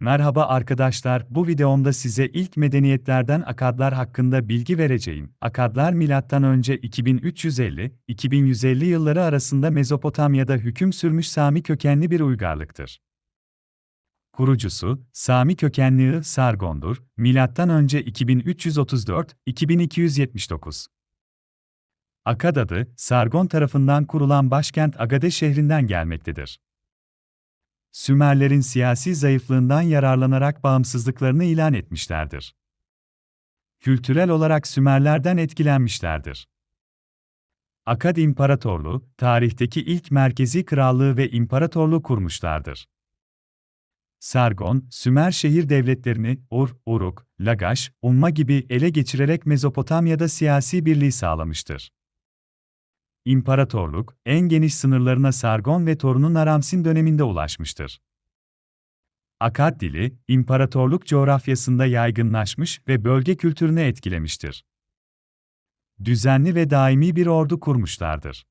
Merhaba arkadaşlar, bu videomda size ilk medeniyetlerden Akadlar hakkında bilgi vereceğim. Akadlar M.Ö. 2350-2150 yılları arasında Mezopotamya'da hüküm sürmüş Sami kökenli bir uygarlıktır. Kurucusu, Sami kökenli Sargon'dur, M.Ö. 2334-2279. Akad adı, Sargon tarafından kurulan başkent Agade şehrinden gelmektedir. Sümerlerin siyasi zayıflığından yararlanarak bağımsızlıklarını ilan etmişlerdir. Kültürel olarak Sümerlerden etkilenmişlerdir. Akad İmparatorluğu, tarihteki ilk merkezi krallığı ve imparatorluğu kurmuşlardır. Sargon, Sümer şehir devletlerini Ur, Uruk, Lagaş, Umma gibi ele geçirerek Mezopotamya'da siyasi birliği sağlamıştır. İmparatorluk, en geniş sınırlarına Sargon ve torunu Naramsin döneminde ulaşmıştır. Akad dili, imparatorluk coğrafyasında yaygınlaşmış ve bölge kültürünü etkilemiştir. Düzenli ve daimi bir ordu kurmuşlardır.